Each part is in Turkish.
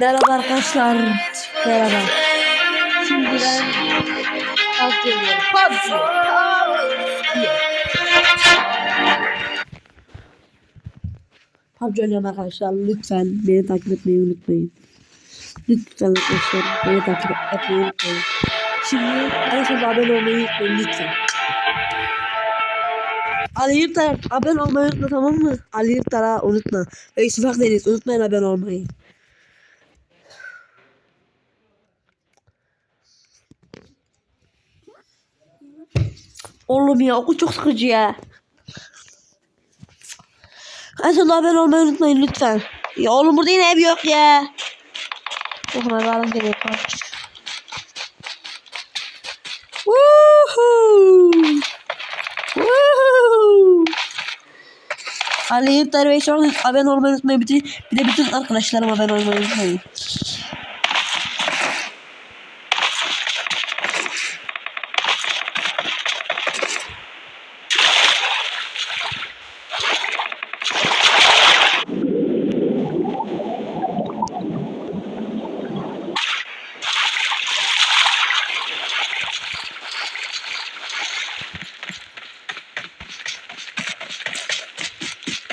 Merhaba arkadaşlar. Merhaba. Şimdi ben PUBG oynuyorum. PUBG. PUBG oynuyorum arkadaşlar. Lütfen beni takip etmeyi unutmayın. Lütfen arkadaşlar beni takip etmeyi unutmayın. Şimdi en son abone olmayı unutmayın lütfen. Ali Yurtlar abone olmayı unutma tamam mı? Ali Yurtlar'a unutma. Ve Yusuf Akdeniz unutmayın abone olmayı. Oğlum ya okul çok sıkıcı ya. Son abone olmayı unutmayın lütfen. Ya oğlum burada yine ev yok ya. Bakın abi alın geliyor park. Woohoo! Woohoo! Ali Yurtlar ve Şoğlu abone olmayı unutmayın. Bir de bütün arkadaşlarım abone olmayı unutmayın.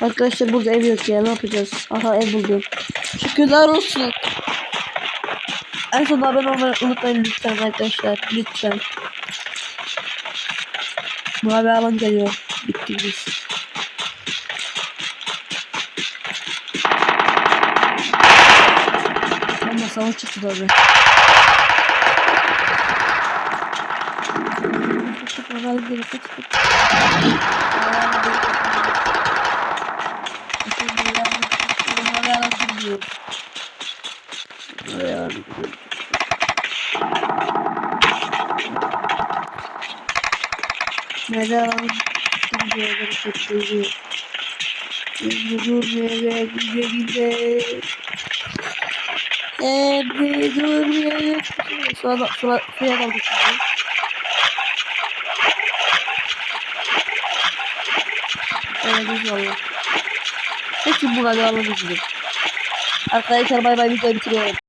Arkadaşlar burada ev yok ya ne yapacağız? Aha ev buldum. Şükürler olsun. En son abone olmayı unutmayın lütfen arkadaşlar. Lütfen. Mavi alan geliyor. Bitti biz. Ama savaş çıktı tabi. Mavi geliyor. Kaç kaç. Neden gidiyor çektiği Dur yere güzelinde Evde dur yere Suya, suya, suya şimdi Evet biz valla Peki bu kadar alalım bizim Arkadaşlar bay bay videoyu bitiriyorum